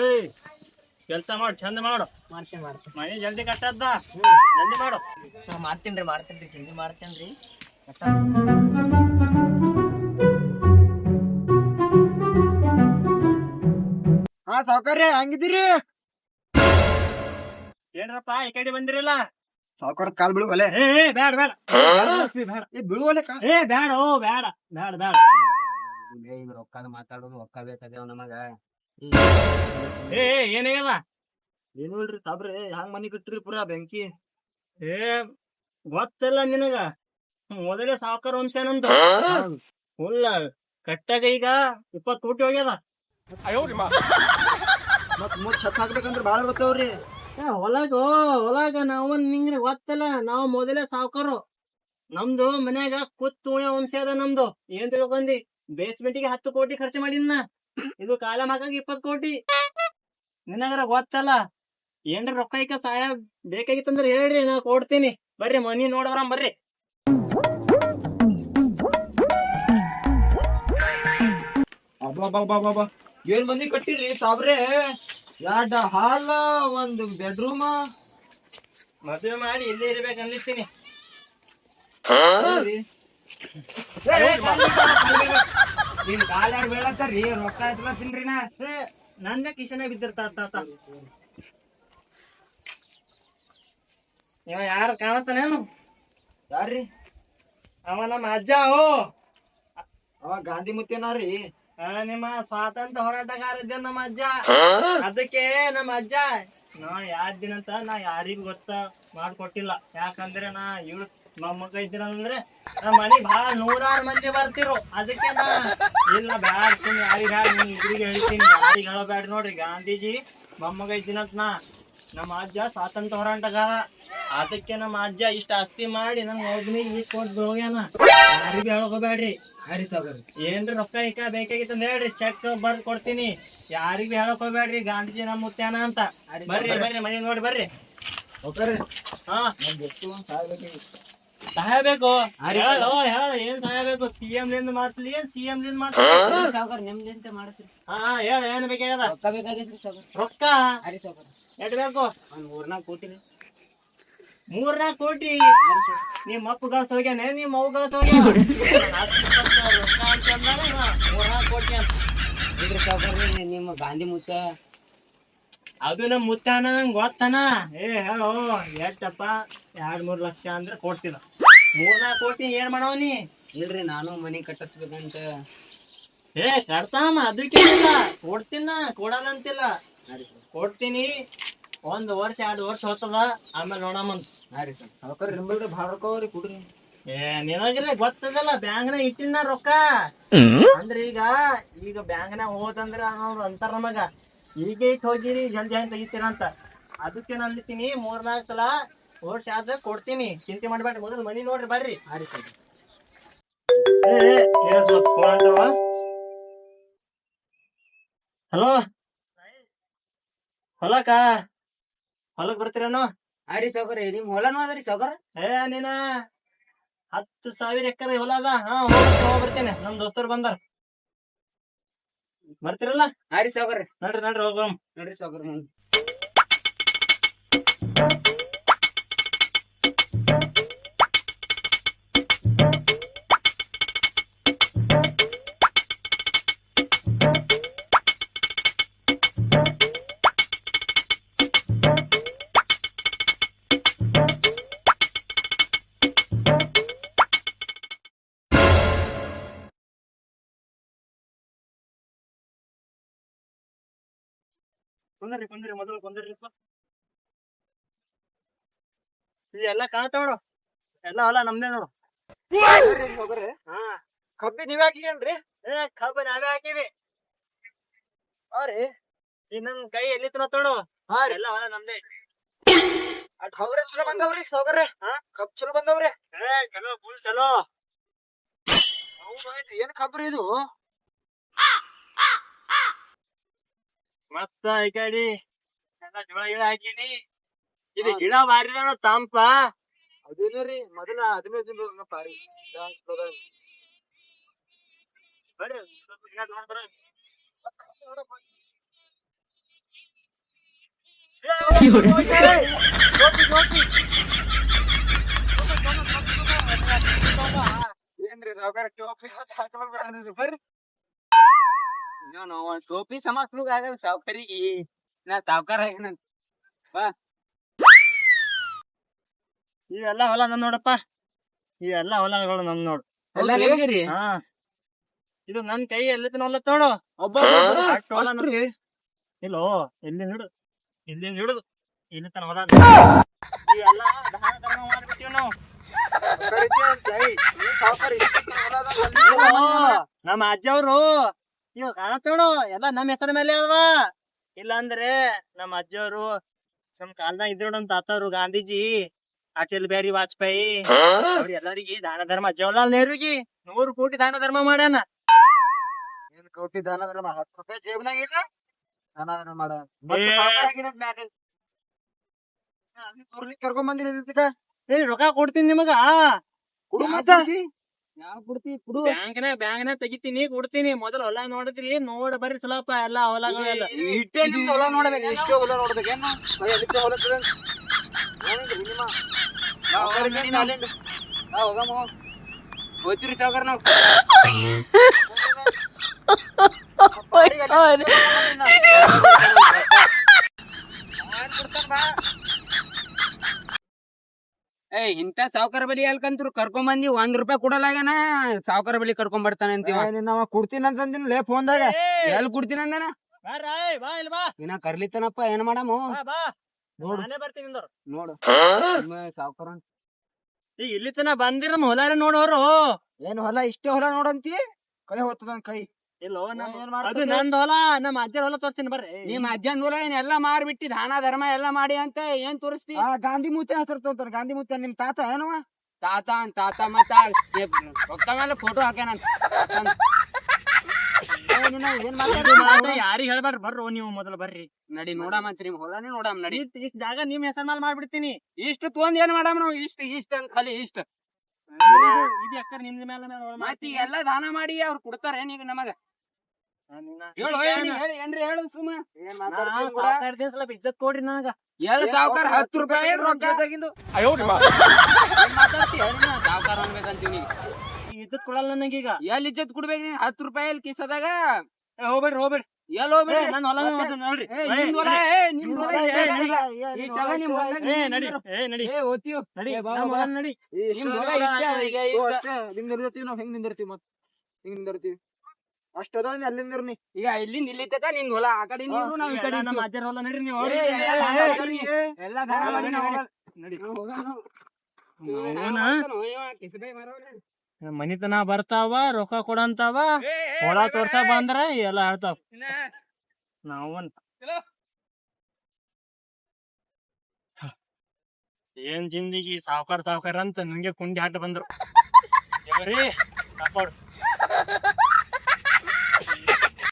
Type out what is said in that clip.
ಏಯ್ ಕೆಲಸ ಮಾಡು ಚಂದ ಮಾಡು. ಮಾಡ್ತೇನೆ ಮಾಡ್ತೇನೆ. ಮನೆ ಜಲ್ದಿ ಕಟ್ಟದ್ದ? ಜಲ್ದಿ ಮಾಡು. ನಾ ಮಾಡ್ತೇನ್ರಿ ಮಾಡ್ತೇನ್ರಿ ಜಲ್ದಿ ಮಾಡ್ತೇನ್ರಿ. ಹಾ ಸಾವುಕಾರ್ಯ ಹಂಗಿದ್ದೀರಿ? ಏನ್ರಪ್ಪ ಈ ಕಡೆ ಬಂದಿರಲ್ಲ? ಸಾವುಕಾರ ಕಾಲ್ ಬೀಳುವಲೆ? ಏ ಏ, ಬ್ಯಾಡ ಬ್ಯಾಡ ಏ ಕಾ ಏ ಬ್ಯಾಡ ಓ ಬ್ಯಾಡ ಬ್ಯಾಡ ಬ್ಯಾಡ ಈಗ ರೊಕ್ಕದ ಮಾತಾಡೋದು ರೊಕ್ಕ ಬೇಕಾಗ್ಯಾವ ನಮಗ. ಏ ಏನಾಗ್ಯದ ಏನು ಇಲ್ರಿ ಸಾಬ್ರಿ ಹಂಗ್ ಮನಿ ಕಟ್ಟ್ರಿ ಪುರಾ ಬೆಂಕಿ? ಏ ಗೊತ್ತಿಲ್ಲ ನಿನಗ. ಮೊದಲೇ ಸಾವುಕಾರ ವಂಶ ನಮ್ದು ಹುಲ್ಲ ಕಟ್ಟಾಗ ಈಗ ಇಪ್ಪತ್ ಕೋಟಿ ಹೋಗ್ಯದ. ಮತ್ ಮೂರ್ ಛತ್ ಹಾಕ್ಬೇಕಂದ್ರ ಬಾಳ ಬರ್ತಾವ್ರಿ. ಏ, ಹೊಲಗ ಹೊಲಗ ನಾವು ನಿಂಗ್ರಿ ಗೊತ್ತಲ್ಲ. ನಾವು ಮೊದಲೇ ಸಾವುಕಾರು. ನಮ್ದು ಮನ್ಯಾಗ ಕುತ್ ಉಣ್ಯ ವಂಶ ಅದ ನಮ್ದು. ಏನ್ ತಿಳ್ಕೊಂಡಿ? ಬೇಸ್ಮೆಂಟ್ಗೆ ಹತ್ತು ಕೋಟಿ ಖರ್ಚು ಮಾಡಿನ ಇದು ಕಾಲಮ್ ಹಾಕಾಗ ಇಪ್ಪತ್ ಕೋಟಿ. ನಿನಗರ ಗೊತ್ತಲ್ಲ? ಏನ್ರ ರೊಕ್ಕ ಇಕ್ಕ ಸಹಾಯ ಬೇಕಾಗಿತ್ತಂದ್ರ ಹೇಳ್ರಿ ನಾ ಕೊಡ್ತೀನಿ. ಬರ್ರಿ ಮನಿ ನೋಡವ್ರ ಬರ್ರಿ. ಏಳು ಏಳ್ ಮಂದಿ ಕಟ್ಟಿರಿ ಸಾಬ್ರೆ? ಎರಡ ಹಾಲ ಒಂದು ಬೆಡ್ರೂಮ ಮದುವೆ ಮಾಡಿ ಇಲ್ಲೇ ಇರ್ಬೇಕು ಅನ್ಲಿತ್ತೀನಿ ನಿನ್ ಕಾಲ್ ಯಾರು ಬೀಳತ್ತಾರ್ರಿ ರೊಕ್ಕ ಎತ್ಲ ತಿನ್ರಿ ನಾ ನಂದೇ ಕಿಶನ ಬಿದ್ದಿರ್ತಾ ತಾತ ಇವ ಯಾರು ಕಾಣತ್ತಾನೇನು ಯಾರ್ರಿ? ಅವ ನಮ್ಮ ಅಜ್ಜ ಓ ಅವ ಗಾಂಧಿ ಮುತ್ತೇನಾರಿ ಆ, ನಿಮ್ಮ ಸ್ವಾತಂತ್ರ್ಯ ಹೋರಾಟಗಾರ ಇದ್ದ ನಮ್ಮ ಅಜ್ಜ. ಅದಕ್ಕೆ ನಮ್ಮ ಅಜ್ಜ ನಾ ಯಾರ್ ದಿನ ಅಂತ ನಾ ಯಾರಿಗೂ ಗೊತ್ತ ಮಾಡ್ಕೊಟ್ಟಿಲ್ಲ. ಯಾಕಂದ್ರೆ ನಾ ಇವ್ ಮೊಮ್ಮಗ ಇದ್ದೀರ ಅಂದ್ರೆ ನಮ್ಮ ಮನೆ ಬಹಳ ನೂರಾರು ಮಂದಿ ಬರ್ತಿರು. ಅದಕ್ಕೆ ನಾ ಇಲ್ಲ ಬ್ಯಾಡ ಸುಮ್ ಯಾರಿಗ್ ಬ್ಯಾಡ ನಿಮ್ ಇಬ್ಬರಿಗೆ ಹೇಳ್ತೀನಿ. ಯಾರಿಗೆ ಹೇಳಬೇಡ ನೋಡ್ರಿ. ಗಾಂಧೀಜಿ ಮೊಮ್ಮಗ ಇದ್ದೀನಂತ ನಾ. ನಮ್ಮ ಅಜ್ಜ ಸ್ವಾತಂತ್ರ್ಯ ಹೋರಾಟಗಾರ. ಅದಕ್ಕೆ ನಮ್ಮ ಅಜ್ಜ ಇಷ್ಟ ಆಸ್ತಿ ಮಾಡಿ ನನ್ನ ಒಬ್ಬನಿಗೆ ಈಗ ಕೊಟ್ಟು ಹೋಗ್ಯಾನ. ಯಾರಿಗೂ ಹೇಳ್ಕೋಬೇಡ್ರಿ. ಹರಿ ಸಾಗರ್ ಏನ್ರಿ ರೊಕ್ಕ ಈಕ ಬೇಕಾಗಿತ್ತು ಅಂತ ಹೇಳ್ರಿ. ಚೆಕ್ ಬರ್ದು ಕೊಡ್ತೀನಿ. ಯಾರಿಗೂ ಹೇಳಕ್ ಹೋಗ್ಬೇಡ್ರಿ ಗಾಂಧೀಜಿ ನಮ್ಮ ಮುತ್ಯಾನ ಅಂತ. ಬರ್ರಿ ಬರ್ರಿ ಮನೆ ನೋಡಿ ಬರ್ರಿ. ಹಾ. ಸಹಾಯ ಬೇಕು ಹೇಳು ಹೇಳು ಏನ್ ಸಹಾಯ ಬೇಕು ಸಿ ಎಂ ಲಿಂದ ಮಾಡ್ಸ್ಲಿ ಏನ್ ಸಿ ಎಂ ಲಿಂದ ಮಾಡ್ಸ್ಲಿ ನಿಮ್ದಿಂತ ಮಾಡಿಸ್ರಿ ಹಾ ಹೇಳ ಏನ್ ಬೇಕಾಗ್ಯದ ರೊಕ್ಕ ಬೇಕಾಗಿತ್ರಿ ಸಾಗರ್ ರೊಕ್ಕ? ಹರಿ ಸಾಗರ್ ಎಷ್ಟ್ ಬೇಕು ಒಂದ್ ಮೂರ್ನಾಲ್ಕು ಕೋಟಿ ಮೂರ್ನಾಲ್ಕು ಕೋಟಿ? ನಿಮ್ಮ ಅಪ್ಪ ಗಳಸ್ ಹೋಗ್ಯಾನೆ ನಿಮ್ಮ ಅವ್ ಗಳಸ್ ಹೋಗ್ಯಾನ? ರೊಕ್ಕ ಅಂತ. ಅಂದಾನ ಇವ ಮೂರ್ನಾಲ್ಕು ಕೋಟಿ ಅಂತ ಇದ್ರಿ ನಿಮ್ಮ ಗಾಂಧಿ ಮುತ್ತ. ಅದು ನಮ್ ಮುತ್ತಾನ ನಂಗೆ ಗೊತ್ತನ? ಏ ಹೇಳೋ ಎಷ್ಟಪ್ಪ? ಎರಡ್ ಮೂರ್ ಲಕ್ಷ ಅಂದ್ರೆ ಕೊಡ್ತಿಲ್ಲ ಮೂರ್ನಾಲ್ಕು ಕೋಟಿ ಏನ್ ಮಾಡವನಿ ಇಲ್ರಿ ನಾನು ಮನಿ ಕಟ್ಟಿಸ್ಬೇಕಂತ. ಏ ಕಟ್ಸಾಮ ಅದಕ್ಕೇನಿಲ್ಲ ಕೊಡ್ತೀನ ಕೊಡಲ್ಲ ಅಂತಿಲ್ಲ ಕೊಡ್ತೀನಿ. ಒಂದ್ ವರ್ಷ ಎರಡು ವರ್ಷ ಹೋಗ್ತದ ಆಮೇಲೆ ನೋಡಮ್ಮಂತ ನಾರಿ ಸರ್. ಸಾವುಕಾರ ನಿಂಬಲ್ರಿ ಭಾಳ ರೊಕ್ಕ ಕೊಡ್ರಿ. ಏ ನಿನಗ್ರೆ ಗೊತ್ತದಲ್ಲ ಬ್ಯಾಂಕ್ನ ಇಟ್ಟಿನ ರೊಕ್ಕ? ಅಂದ್ರ ಈಗ ಈಗ ಬ್ಯಾಂಕ್ನಾಗ ಹೋದಂದ್ರ ಅವ್ರು ಅಂತಾರ ನಮಗ. ಈಗ ಇಟ್ಟು ಹೋಗಿರಿ ಜಲ್ದಿ ಹೆಂಗ್ ತೆಗಿತೀರ ಅಂತ. ಅದಕ್ಕೆ ನಾನು ಅಂದಿದ್ದೀನಿ ಮೂರ್ನಾಲ್ಕು ಸಲ ವರ್ಷ ಆದ ಕೊಡ್ತೀನಿ. ಚಿಂತೆ ಮಾಡ್ಬೇಡ್ರಿ ಮೊದಲು ಮನಿ ನೋಡ್ರಿ ಬರ್ರಿ. ಆರಿ ಸರ್. ಹಲೋ? ಹೊಲಕ್ಕ? ಹೊಲಕ್ ಬರ್ತೀರೇನೋ? ಆರಿ ಸೌಕರ್ ನಿಮ್ ಹೊಲನೂ ಅದರಿ ಸೌಕರ್ ಏ ನೀನ ಹತ್ತು ಸಾವಿರ ಎಕರೆ ಹೊಲ ಅದ. ಹಾ ಹೋಗ್ತೀನಿ ಹೋಗ್ಬರ್ತೇನೆ ನಮ್ ದೋಸ್ತರು ಬಂದಾರ. ಬರ್ತೀರಲ್ಲ? ಆರಿ ಸೌಕರ್ ನಡ್ರಿ ನಡ್ರಿ ಹೋಗೋಣ ನೋಡ್ರಿ ಸಾವುಕಾರ ಕುಂದ್ರಿ ಕುಂದ್ರಿ, ಮೊದಲು ಕುಂದ್ರಿ ಸ್ವಲ್ಪ. ಇದು ಎಲ್ಲ ನೋಡು. ಎಲ್ಲ ಹೊಲ ನಮ್ದೇ ನೋಡು. ಹಾ. ಕಬ್ಬಿ ನೀವ್ ಹಾಕಿರೇನ್ರಿ ಏ, ಕಬ್ಬ ನಾವೇ ಹಾಕಿವಿ ಅವ್ರಿ ನನ್ ಕೈ ಎಲ್ಲಿ ನೋಡು. ಹಾ ಎಲ್ಲ ಹೊಲ ನಮ್ದೇ. ಅಟ್ ಹೌದ್ರ ಚಲೋ ಬಂದವ್ರಿ ಸಾವುಕಾರ ಹಾ? ಕಬ್ ಚಲೋ ಬಂದವ್ರಿ. ಏನ್ ಕಬ್ರಿ ಇದು? ಮತ್ತ ಈ ಕಡಿ? ಎಲ್ಲ ಜೋಳ ಗಿಡ ಹಾಕಿನಿ. ಇದು. ಗಿಡ ಮಾರಿದ ತಂಪ. ಅದೇನ್ರಿ ಮೊದಲ ಹದಿನೈದು ಪಾರಿ. ತಗೊಂಡ್ ಬರ್ರಿ. ಏನ್ರಿ ಸಾವುಕಾರ ಬರ್ರಿ. ನಾನು ಸೋಪಿ ಸಮಾಸ್ಲುಗ ಆಗಲ್ಲ ಸಾವ್ಕರಿಗೆ ನಾ ಸಾವ್ಕಾರ ಬಾ ಇವೆಲ್ಲ ಹೊಲ ನನ್ ನೋಡಪ್ಪ ಇವೆಲ್ಲ ಹೊಲಗಳು ನನ್ ನೋಡು ಎಲ್ಲ? ನಿಮ್ಗಿರಿ ಹಾ ಇದು ನನ್ ಕೈ ಎಲ್ಲಿತನ ಹೊಲ ನೋಡು ಒಬ್ಬ ಅಷ್ಟ್ ಹೊಲ ನನ್- ಇಲ್ಲೋ ಎಲ್ಲಿ ಹಿಡುದು? ಇಲ್ಲಿ ಹಿಡುದು? ಇಲ್ಲಿ ತನ ಹೊಲ ಇವೆಲ್ಲ ದಾನ ಧರ್ಮ ಮಾಡ್ಬಿಟ್ಟಿವ್ ನಾವು. ಇಲ್ಲೋ, ನಮ್ಮ ಅಜ್ಜ ಅವ್ರು ಇವ್ ಕಾಣತ್ತೇಳು ಎಲ್ಲ ನಮ್ಮ ಹೆಸರ ಮೇಲೆ ಅದವಾ ಇಲ್ಲಾಂದ್ರೆ ನಮ್ಮ ಅಜ್ಜವರು ನಮ್ಮ ಕಾಲ್ದಾಗ ಇದ್ರು ನಮ್ ತಾತವ್ರು ಗಾಂಧೀಜಿ ಅಟಲ್ ಬಿಹಾರಿ ವಾಜಪೇಯಿ ಅವ್ರ ಎಲ್ಲರಿಗೆ ದಾನ ಧರ್ಮ ಜವಾಹರ್ಲಾಲ್ ನೆಹರುಗಿ ನೂರು ಕೋಟಿ ದಾನ ಧರ್ಮ ಮಾಡ್ಯಾನ. ಏನ್ ಕೋಟಿ ದಾನ ಧರ್ಮ? ಹತ್ತು ರೂಪಾಯಿ ಜೇಬ್ನಾಗ ಇಲ್ಲ? ದಾನ ಧರ್ಮ ಮಾಡ್ಯಾನ. ಕರ್ಕೊಂಡ್ ಬಂದಿರಿ ಏ ರೊಕ್ಕ ಕೊಡ್ತೀನಿ ನಿಮಗ. ಕುಡು ಯಾವ್ ಕೊಡ್ತಿ? ಕುಡು. ಬ್ಯಾಂಕ್ನ ಬ್ಯಾಂಕ್ನ ತೆಗಿತೀನಿ ಕೊಡ್ತೀನಿ. ಮೊದಲು ಹೊಲ ನೋಡಿದ್ರಿ ನೋಡ ಬರ್ರಿ ಸ್ವಲ್ಪ. ಎಲ್ಲ ಹೊಲಗಳೆಲ್ಲ ಇಟ್ಟೆ ನಿಮ್ದು ಹೊಲ ನೋಡ್ಬೇಕು. ಎಷ್ಟೋ ಹೊಲ ನೋಡ್ಬೇಕೇನು ಅದಕ್ಕೆ ಹೊಲ. ಏನಿದೆ minimum? ನಾವ್ ಅವ್ರ ಹೋಗಮ್ ಮೇಲೆ ಅಲ್ಲಿಂದ. ನಾವ್ ಹೋಗಮ್ಮ ಹೋಗ್. ಹೋಗ್ತೀರಿ ಸಾವ್ಕಾರ ನಾವ್ ಬಾಡಿಗೆ ಕೊಡ್ತಾನ್. ಏಯ್ ಇಂತ ಸಾವುಕಾರ ಬಲಿ ಅಲ್ಕಂತ್ರು ಕರ್ಕೊಂಡ್ ಬಂದಿ ಒಂದ್ ರೂಪಾಯಿ ಕೊಡಲಾಗನ ಸಾವುಕಾರ ಬಲಿ ಕರ್ಕೊಂಡ್ ಬರ್ತಾನೆ ಅಂತೀವ ಏ, ಅಂತಂದಿನ ಲೇ ಫೋನ್ದಾಗ. ಎಲ್ ಕೊಡ್ತೀನಿ ಅಂದನ? ಬಾರಾಯ್, ಬಾ ಇಲ್ಲಿ ಬಾ. ಇನ್ನ ಕರ್ಲಿತ್ತನಪ್ಪ ಏನ್ ಮಾಡಮು? ನೋಡು. ನಾನೇ ಬರ್ತೀನಿ ನೋಡು. ಸಾವ್ಕಾರ ಈಗ ಇಲ್ಲಿ ತನ ಬಂದಿರ ಹೊಲ ನೋಡೋರು. ಏನ್ ಹೊಲ ಇಷ್ಟೇ ಹೊಲ ನೋಡಂತಿ? ಕೈ ಹೊತ್ತದ ಕೈ. ಅದು ನಂದ ನಂದ್ ಹೊಲ ನಮ್ಮ ಅಜ್ಜ ಹೊಲ ತೋರಿಸ್ತೀನಿ ಬರ್ರಿ. ನಿಮ್ ಅಜ್ಜನ್ ಹೊಲ ಏನ್ ಎಲ್ಲಾ ಮಾರ್ಬಿಟ್ಟಿ ದಾನ ಧರ್ಮ ಎಲ್ಲಾ ಮಾಡಿ ಅಂತ ಏನ್ ತೋರಿಸ್ತಿ? ಆ ಗಾಂಧಿ ಮೂತೆ ಹೆಸರು ತೋರ್ತಾರ ಗಾಂಧಿ ಮೂತೆ ನಿಮ್ ತಾತ ಏನವ? ತಾತ ಅಂತ ತಾತ ಮತ್ತ ರೊಕ್ಕ ಮೇಲೆ ಫೋಟೋ ಮಾತ ಯಾರಿಗ್ ಹೇಳ್ಬೇಡ್ರಿ ಬರ್ರೋ ನೀವು ಮೊದಲು ಬರ್ರಿ. ನಡಿ ನೋಡಮಂತ ನಿಮ್ ಹೊಲನೇ ನೋಡಮ್ ನಡಿ. ಇಷ್ಟ ಇಷ್ಟ್ ಜಾಗ ನಿಮ್ ಹೆಸರ ಮೇಲೆ ಮಾಡ್ಬಿಡ್ತೀನಿ. ಇಷ್ಟು ತೊಂದ್ ಏನ್ ಮಾಡಮ್ ನಾವು? ಇಷ್ಟ ಇಷ್ಟ ಅಂತ ಖಾಲಿ ಇಷ್ಟ. ಇದು- ಅಕ್ಕರ್ ನಿಮ್ದ ಮೇಲೆ ಮತ್ತೆ ಎಲ್ಲಾ ದಾನ ಮಾಡಿ ಅವ್ರು ಕೊಡ್ತಾರ ಈಗ ನಮಗ? ಇಜ್ಜತ್ ಕೊಡ್ರಿ ನನಗ. ಎಲ್ ಸಾವ್ಕಾರ ಹತ್ತು ರೂಪಾಯಿ ರೊಕ್ಕ. ಸಾವ್ಕಾರ ಇಜ್ಜತ್ ಕೊಡಲ್ಲ ನನಗೀಗ ಎಲ್ ಇಜ್ಜತ್ ಕೊಡ್ಬೇಕು ನೀನ್? ಹತ್ತು ರೂಪಾಯಿ ಎಲ್ ಕಿಸದಾಗ ಹೋಗ್ಬೇಡ್ರಿ ಹೋಗ್ಬೇಡ್ರಿ. ಎಲ್ ಹೋಗ್ಬೇಡ ನಾನು ಹೊಲ ಮತ್ತೆ- ನೋಡ್ರಿ. ನಿಂದ್ ಹೊಲ. ಏ ನಿಂದ್ ಹೊಲ ಈ ಹೊಲ. ಏ ನಡಿ. ಏ ನಡಿ. ಏ ನಡಿ ನಮ್ಮ. ಹೊಲ ನಡಿ. ಹೊಲ ಈಗ ಇಷ್ಟ. ನಿಂದಿರ್ತೀವಿ ನಾವ್ ಹೆಂಗ್ ನಿಂದಿರ್ತೀವಿ ಮತ್ ಹೆಂಗ್ ನಿಂದಿರ್ತೀವಿ. ಅಷ್ಟ ಅದ ಅಲ್ಲಿ ನಿಂದಿರ್ನಿ ಈಗ ಇಲ್ಲಿಂದ ಇಲ್ಲಿ ತಕ ನಿನ್ ಹೊಲ ಆ ಕಡೆ ನೀರು ನಾವ್ ಈ ಕಡೆ ನಮ್ಮ ಅಜ್ಜರ ಹೊಲ ನಡ್ರಿ ನೀವು ಏ, ಹೋಗ್ರಿ. ಎಲ್ಲ ಏ, ಮಾಡಿ. ಏ, ಎಲ್ಲ ದಾನ ಮಾಡಿ ನಡಿ, ನಾವ್ ನಡಿ. ಹೋಗಲ್ಲ. ನಡಿ ನಾವ್ ಹೋಗಲ್ಲ ನಾವು. ಅವನ ಮಾಡ್ತಾನೋ ಇವ, ಕಿಸ್ಬೆ ಮರವ್ನೆ. ಮನಿತನ ಬರ್ತಾವ ರೊಕ್ಕ ಕೊಡಂತಾವ ಹೊಳ ತೋರ್ಸ ಹೊಲ ಬೇಡ. ಬಂದ್ರ ಎಲ್ಲ ಹೇಳ್ತಾವ ಇನ್ನ ನಾವು ಚಲೋ. ಏನ್ ಜಿಂದಗಿ ಸಾವ್ಕಾರ ಸಾವ್ಕಾರ ಅಂತ ನಂಗೆ ಕುಂಡಿ ಆಟ ಬಂದ್ರು ಕಾಪಾಡು